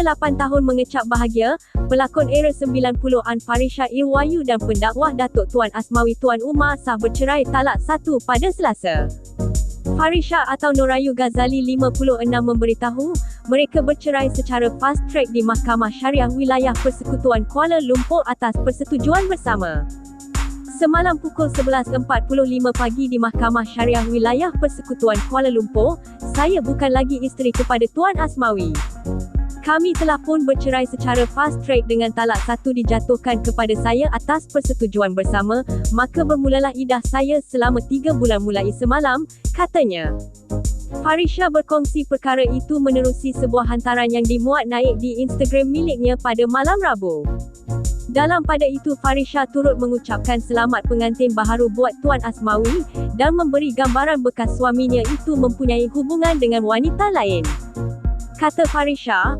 8 tahun mengecap bahagia, pelakon era 90-an Farisha Irwayu dan pendakwah Datuk Tuan Asmawi Tuan Umar sah bercerai talak satu pada Selasa. Farisha atau Norayu Ghazali 56 memberitahu, mereka bercerai secara fast track di Mahkamah Syariah Wilayah Persekutuan Kuala Lumpur atas persetujuan bersama. Semalam pukul 11.45 pagi di Mahkamah Syariah Wilayah Persekutuan Kuala Lumpur, saya bukan lagi isteri kepada Tuan Asmawi. Kami telah pun bercerai secara fast track dengan talak satu dijatuhkan kepada saya atas persetujuan bersama, maka bermulalah idah saya selama tiga bulan mulai semalam, katanya. Farisha berkongsi perkara itu menerusi sebuah hantaran yang dimuat naik di Instagram miliknya pada malam Rabu. Dalam pada itu Farisha turut mengucapkan selamat pengantin baharu buat Tuan Asmawi dan memberi gambaran bekas suaminya itu mempunyai hubungan dengan wanita lain. Kata Farisha,